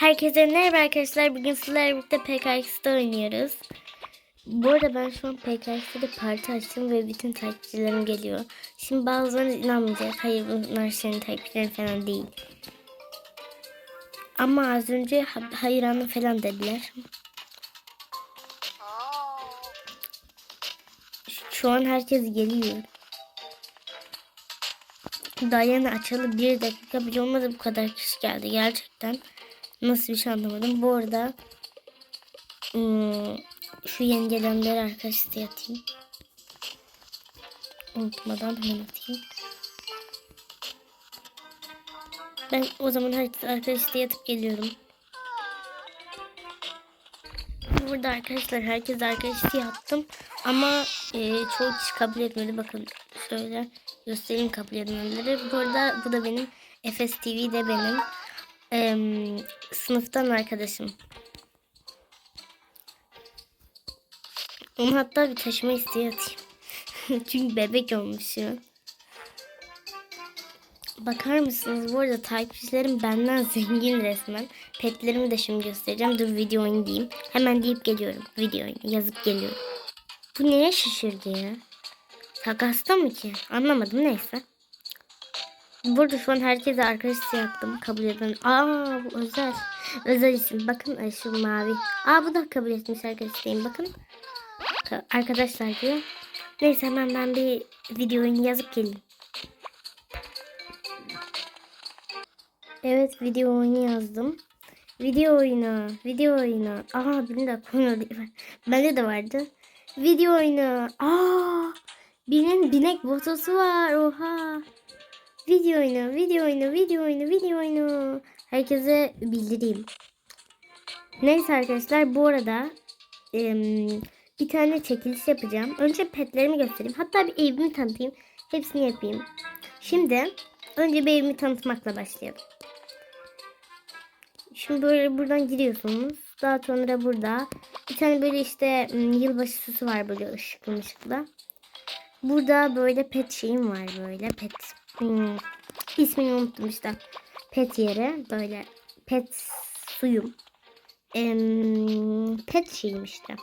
Herkese merhaba arkadaşlar. Bugün sizlerle birlikte PKX'de oynuyoruz. Bu arada ben şu an PKX'de de parti açtım ve bütün takipçilerim geliyor. Şimdi bazıları inanmayacak. Hayır bunlar senin takipçilerin falan değil. Ama az önce ha- hayranlı falan dediler. Şu an herkes geliyor. Dayanı açalı bir dakika bile olmadı bu kadar kişi geldi gerçekten. Nasıl bir şey anlamadım. Bu arada ım, şu yeni gelenleri arkadaşlar atayım. Unutmadan hemen atayım. Ben o zaman herkes arkadaşlar yatıp geliyorum. Burada arkadaşlar herkes arkadaşlar yaptım. Ama e, çoğu kişi kabul etmedi. Bakın şöyle göstereyim kabul etmeleri. Bu arada bu da benim Efes TV de benim em, sınıftan arkadaşım. Onu hatta bir taşıma isteği atayım. Çünkü bebek olmuş ya. Bakar mısınız? Bu arada takipçilerim benden zengin resmen. Petlerimi de şimdi göstereceğim. Dur video oyunu diyeyim. Hemen deyip geliyorum. Video yazıp geliyorum. Bu neye şaşırdı ya? Takasta mı ki? Anlamadım neyse. Burada şu an herkese arkadaş yaptım. Kabul eden. Aa bu özel. Özel isim. Bakın şu mavi. Aa bu da kabul etmiş arkadaşlayım. Bakın. Ka- Arkadaşlar diyor. Neyse hemen ben bir video oyunu yazıp geleyim. Evet video oyunu yazdım. Video oyunu, video oyunu. Aa benim de konu değil. Bende de vardı. Video oyunu. Aa birinin binek botosu var. Oha. Video oyunu, video oyunu, video oyunu, video oyunu. Herkese bildireyim. Neyse arkadaşlar bu arada bir tane çekiliş yapacağım. Önce petlerimi göstereyim. Hatta bir evimi tanıtayım. Hepsini yapayım. Şimdi önce bir evimi tanıtmakla başlayalım. Şimdi böyle buradan giriyorsunuz. Daha sonra burada bir tane böyle işte yılbaşı süsü var böyle ışıklı ışıklı. Burada böyle pet şeyim var böyle pet. Hmm, ismini unuttum işte. Pet yeri böyle pet suyum. Em, pet şeyim işte.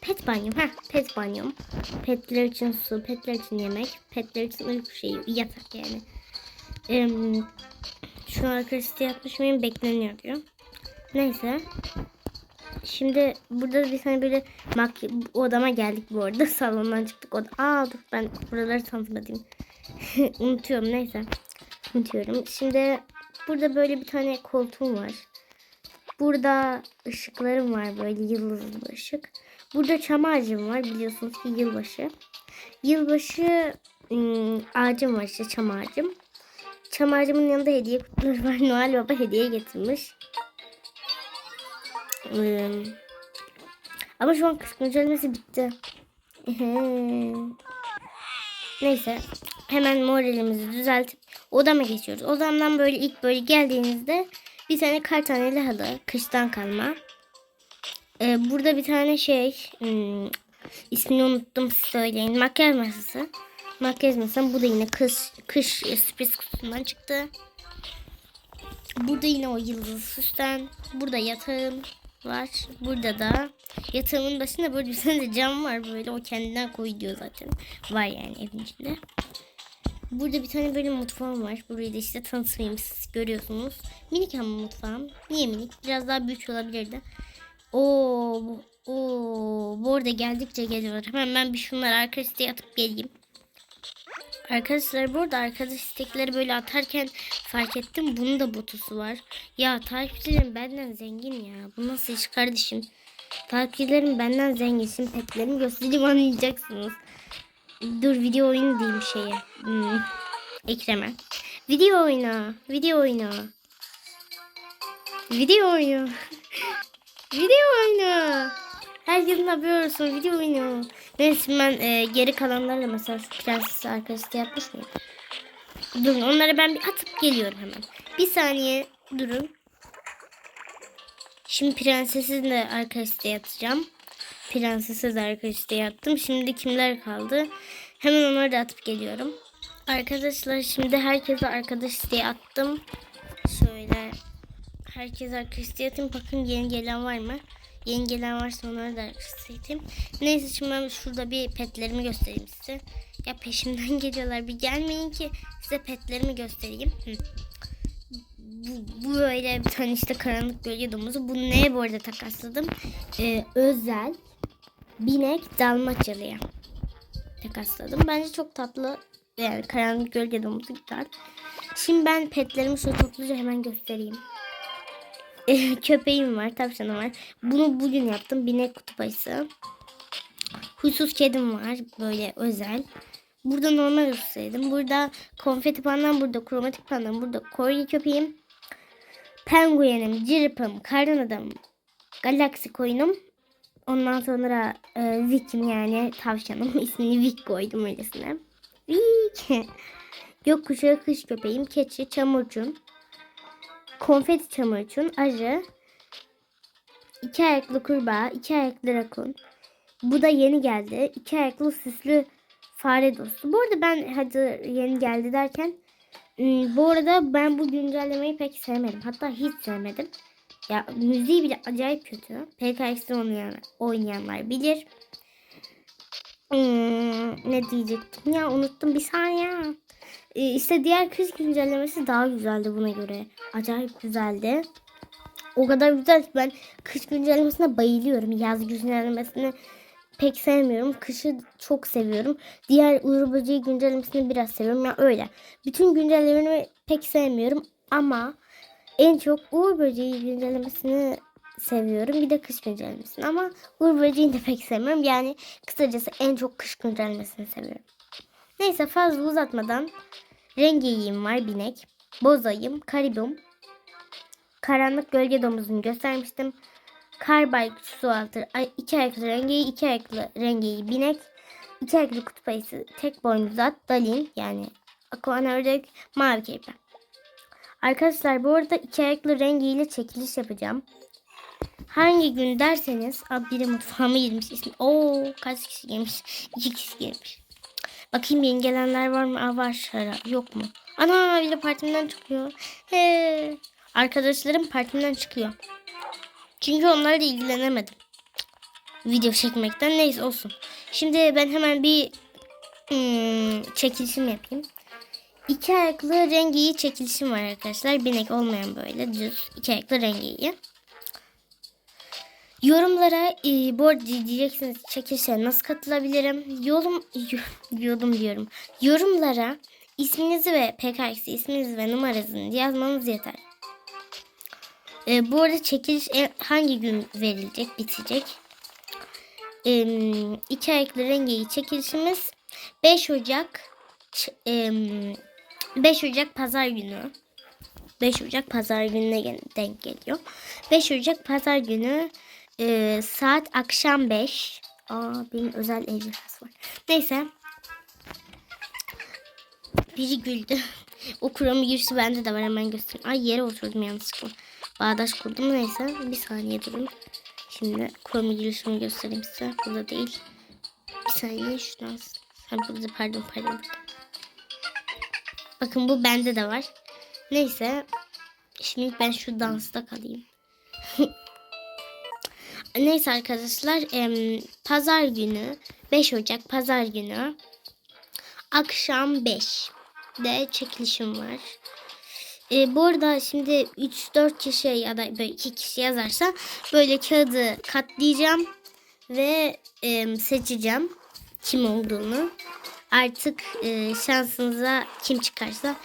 Pet banyom. Heh, pet banyom. Petler için su, petler için yemek, petler için uyku şeyi, yatak yani. Em, şu an arkadaşlar yapmış mıyım bekleniyor diyor. Neyse. Şimdi burada bir tane böyle mak odama geldik bu arada. Salondan çıktık. Oda Aa dur ben buraları tanıtmadım. Unutuyorum neyse. Unutuyorum. Şimdi burada böyle bir tane koltuğum var. Burada ışıklarım var böyle yıldızlı ışık. Burada çam ağacım var biliyorsunuz ki yılbaşı. Yılbaşı ım, ağacım var işte çam ağacım. Çam ağacımın yanında hediye kutuları var. Noel Baba hediye getirmiş. Ama şu an kış güncellemesi bitti. Neyse. Hemen moralimizi düzeltip odama geçiyoruz. Odamdan böyle ilk böyle geldiğinizde bir tane kartaneli halı. Kıştan kalma. Ee, burada bir tane şey hmm, ismini unuttum söyleyin. Makyaj masası. Makyaj masam bu da yine kış, kış sürpriz kutusundan çıktı. Burada yine o yıldız süsten. Burada yatağım var. Burada da yatağımın başında böyle bir tane de cam var böyle. O kendinden koy diyor zaten. Var yani evin içinde. Burada bir tane böyle mutfağım var. Burayı da işte tanıtmayayım siz görüyorsunuz. Minik ama mutfağım. Niye minik? Biraz daha büyük olabilirdi. Oo, oo, bu arada geldikçe geliyor. Hemen ben bir şunları arka atıp geleyim. Arkadaşlar burada arkadaş istekleri böyle atarken fark ettim bunun da botusu var. Ya takipçilerim benden zengin ya. Bu nasıl iş kardeşim? Takipçilerim benden zengin. Şimdi petlerimi göstereyim anlayacaksınız. Dur video oyunu diyeyim şeye. Hmm. Ekrem'e. Video oyunu. Video oyunu. Video oyunu. video oyunu. Herkesin haberi olsun video oyunu. Neyse ben e, geri kalanlarla mesela prenses arkadaşlığı yapmış mıyım? Durun onları ben bir atıp geliyorum hemen. Bir saniye durun. Şimdi prensesi de arkadaşlığı atacağım. Prensesi de arkadaşlığı attım. Şimdi kimler kaldı? Hemen onları da atıp geliyorum. Arkadaşlar şimdi herkese arkadaş isteği attım. Şöyle herkes arkadaşlar atayım. Bakın yeni gelen var mı? Yeni gelen varsa onları da arkadaşlar atayım. Neyse şimdi ben şurada bir petlerimi göstereyim size. Ya peşimden geliyorlar. Bir gelmeyin ki size petlerimi göstereyim. Hı. Bu, bu böyle bir tane işte karanlık gölge domuzu. Bu neye bu arada takasladım? Ee, özel binek dalmaçyalıya takasladım. Bence çok tatlı. Yani karanlık gölge domuzu güzel. Şimdi ben petlerimi şöyle topluca hemen göstereyim. Eh, Köpeğim var, tavşanım var. Bunu bugün yaptım. Binek kutup ayısı. Huysuz kedim var. Böyle özel. Burada normal ussaydım. Burada konfeti pandam, burada kromatik pandam, burada korgi köpeğim. Penguenim, ciripim, kardan adam, galaksi koyunum. Ondan sonra e, Vic'im yani tavşanım. İsmini Vic koydum öylesine. Vic. Gökkuşağı kış köpeğim, keçi, çamurcun, konfeti çamurcun, arı, iki ayaklı kurbağa, iki ayaklı rakun. Bu da yeni geldi. İki ayaklı süslü fare dostu. Bu arada ben hadi yeni geldi derken ım, bu arada ben bu güncellemeyi pek sevmedim. Hatta hiç sevmedim. Ya müziği bile acayip kötü. PKX'de oynayan, oynayanlar bilir. Hmm, ne diyecektim ya unuttum bir saniye. Ee, işte diğer kış güncellemesi daha güzeldi buna göre. Acayip güzeldi. O kadar güzel ki ben kış güncellemesine bayılıyorum. Yaz güncellemesini pek sevmiyorum. Kışı çok seviyorum. Diğer Uğur Böceği güncellemesini biraz seviyorum. Ya öyle. Bütün güncellemeleri pek sevmiyorum ama en çok Uğur Böceği güncellemesini seviyorum. Bir de kış güncellemesini ama Uğur Böceği'ni de pek sevmiyorum. Yani kısacası en çok kış güncellemesini seviyorum. Neyse fazla uzatmadan Rengeyiğim var binek. Bozayım, karibum. Karanlık gölge domuzunu göstermiştim. Kar baykuş su altı. iki ayaklı rengeyi, iki ayaklı rengeyi binek. iki ayaklı kutup ayısı, tek boynuzlu at, dalin yani akuan ördek, mavi kirpi. Arkadaşlar bu arada iki ayaklı rengeyle çekiliş yapacağım. Hangi gün derseniz, Aa, biri mutfağıma girmiş ismi. Oo kaç kişi girmiş? İki kişi girmiş. Bakayım yeni gelenler var mı? Aa, var herhalde. Yok mu? Ana biri partimden çıkıyor. He. Arkadaşlarım partimden çıkıyor. Çünkü onlarla ilgilenemedim. Video çekmekten neyse olsun. Şimdi ben hemen bir hmm, çekilişim yapayım. İki ayaklı rengeyi çekilişim var arkadaşlar. Binek olmayan böyle düz iki ayaklı rengeyi. Yorumlara e, bu diyeceksiniz çekilişe nasıl katılabilirim? Yorum, yorum diyorum. Yorumlara isminizi ve PKX isminizi ve numaranızı yazmanız yeter. E, bu arada çekiliş hangi gün verilecek, bitecek? E, iki ayaklı rengeyi çekilişimiz 5 Ocak e, 5 Ocak pazar günü. 5 Ocak pazar gününe denk geliyor. 5 Ocak pazar günü e, saat akşam 5. Aa benim özel ejderhası var. Neyse. Biri güldü. o kuramı girişi bende de var hemen göstereyim. Ay yere oturdum yanlışlıkla. Bağdaş kurdum neyse. Bir saniye durun. Şimdi kuramı girişimi göstereyim size. Burada değil. Bir saniye şuradan. Ha, burada pardon pardon. Bakın bu bende de var. Neyse. Şimdi ben şu dansta kalayım. Neyse arkadaşlar em, pazar günü 5 Ocak pazar günü akşam 5 de çekilişim var. E, bu arada şimdi 3-4 kişi ya da böyle 2 kişi yazarsa böyle kağıdı katlayacağım ve em, seçeceğim kim olduğunu. Artık e, şansınıza kim çıkarsa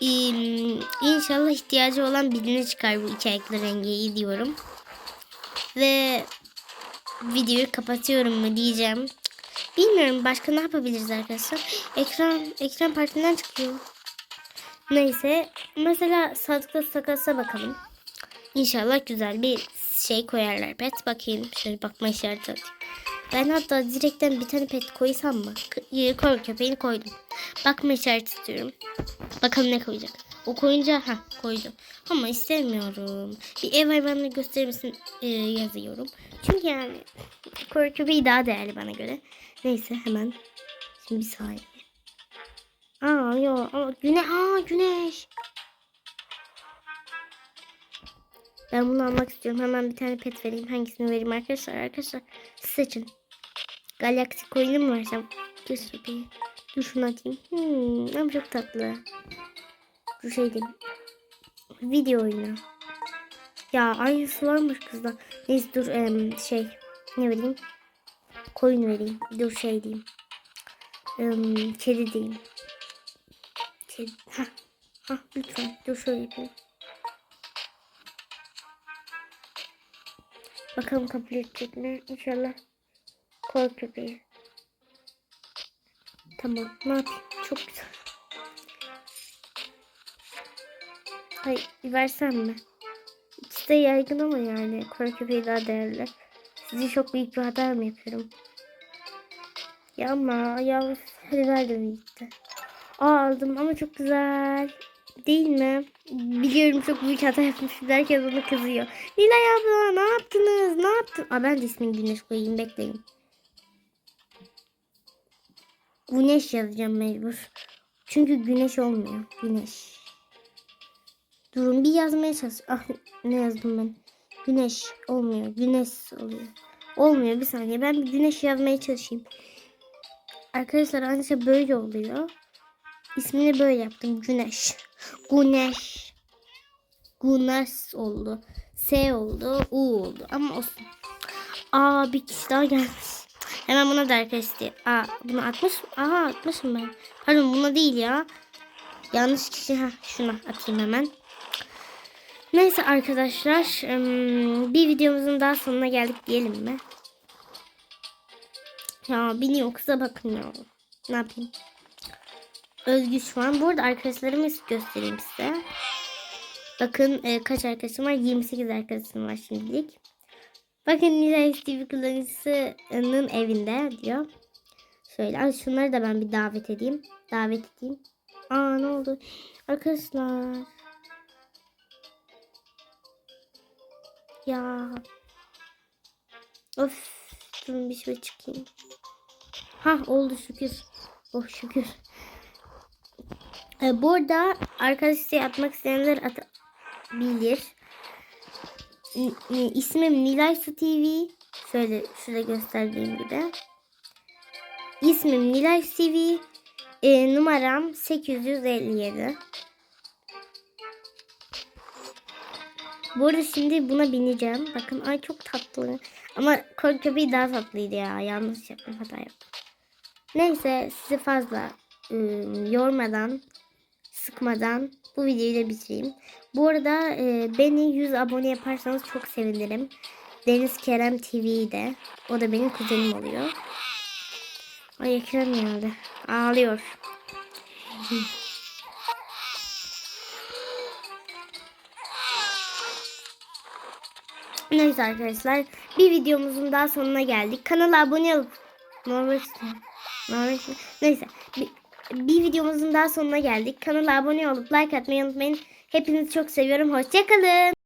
em, inşallah ihtiyacı olan birine çıkar bu iki ayaklı rengeyi diyorum. Ve videoyu kapatıyorum mu diyeceğim. Bilmiyorum başka ne yapabiliriz arkadaşlar. Ekran ekran partinden çıkıyor. Neyse mesela Sadık'ta Sakas'a bakalım. İnşallah güzel bir şey koyarlar. Pet bakayım. Şöyle bakma işareti atayım. Ben hatta direkten bir tane pet koysam mı? K- Koy köpeğini koydum. Bakma işareti istiyorum. Bakalım ne koyacak. O koyunca ha koydum. Ama istemiyorum. Bir ev hayvanını gösterir misin e, yazıyorum. Çünkü yani koyu köpeği daha değerli bana göre. Neyse hemen. Şimdi bir saniye. Aa yok. Aa, güne aa güneş. Ben bunu almak istiyorum. Hemen bir tane pet vereyim. Hangisini vereyim arkadaşlar? Arkadaşlar seçin. Galaxy coin'i mi versem? Göz bebeği. Dur atayım. Hmm, ama çok tatlı. Dur şey. Video oyunu. Ya aynısı varmış kızda. Neyse dur em, şey ne vereyim? Koyun vereyim. Dur şey diyeyim. Em, kedi diyeyim. Kedi. Ha. Ha lütfen. Dur şöyle yapayım. Bakalım kabul edecek mi? İnşallah. Koy köpeği. Tamam. Ne yapayım? Çok güzel. Hayır. Versem mi? İkisi de yaygın ama yani. Koy köpeği daha değerli. Sizi çok büyük bir hata mı yapıyorum? Ya ama ya hadi ver de gitti. Aa aldım ama çok güzel. Değil mi? Biliyorum çok büyük hata yapmışım. Herkes ona kızıyor. Nilay abla ne yaptınız? Ne yaptın? Aa ben de ismini Güneş koyayım bekleyin. Güneş yazacağım mecbur. Çünkü güneş olmuyor. Güneş. Durun bir yazmaya çalış. Ah ne yazdım ben? Güneş olmuyor. Güneş oluyor. Olmuyor bir saniye. Ben bir güneş yazmaya çalışayım. Arkadaşlar ancak böyle oluyor. İsmini böyle yaptım. Güneş. Güneş. Güneş oldu. S oldu. U oldu. Ama olsun. Aa bir kişi daha gelmiş. Hemen buna da arkadaşlar. Aa bunu atmış. Aha atmışım ben. Pardon buna değil ya. Yanlış kişi. Ha şuna atayım hemen. Neyse arkadaşlar. Bir videomuzun daha sonuna geldik diyelim mi? Ya biniyor kıza bakın ya. Ne yapayım? Özgü şu an. Bu arada arkadaşlarımı göstereyim size. Bakın e, kaç arkadaşım var? 28 arkadaşım var şimdilik. Bakın Nilay TV kullanıcısının evinde diyor. Şöyle ay şunları da ben bir davet edeyim. Davet edeyim. Aa ne oldu? Arkadaşlar. Ya. Of. Durun bir şöyle çıkayım. Ha oldu şükür. Oh şükür. Ee, burada arkadaşlar atmak isteyenler atabilir. N- n- İsmim Nilay Su TV. Şöyle şurada gösterdiğim gibi. İsmim Nilay TV. Ee, numaram 857. Bu arada şimdi buna bineceğim. Bakın ay çok tatlı. Ama koy köpeği daha tatlıydı ya. Yanlış yaptım hata yaptım. Neyse sizi fazla ıı, yormadan sıkmadan bu videoyu da bitireyim. Bu arada e, beni 100 abone yaparsanız çok sevinirim. Deniz Kerem TV'de. O da benim kuzenim oluyor. Ay ekran geldi. Ağlıyor. Neyse arkadaşlar bir videomuzun daha sonuna geldik. Kanala abone olup Norveç Norveç Neyse bir videomuzun daha sonuna geldik. Kanala abone olup like atmayı unutmayın. Hepinizi çok seviyorum. Hoşçakalın.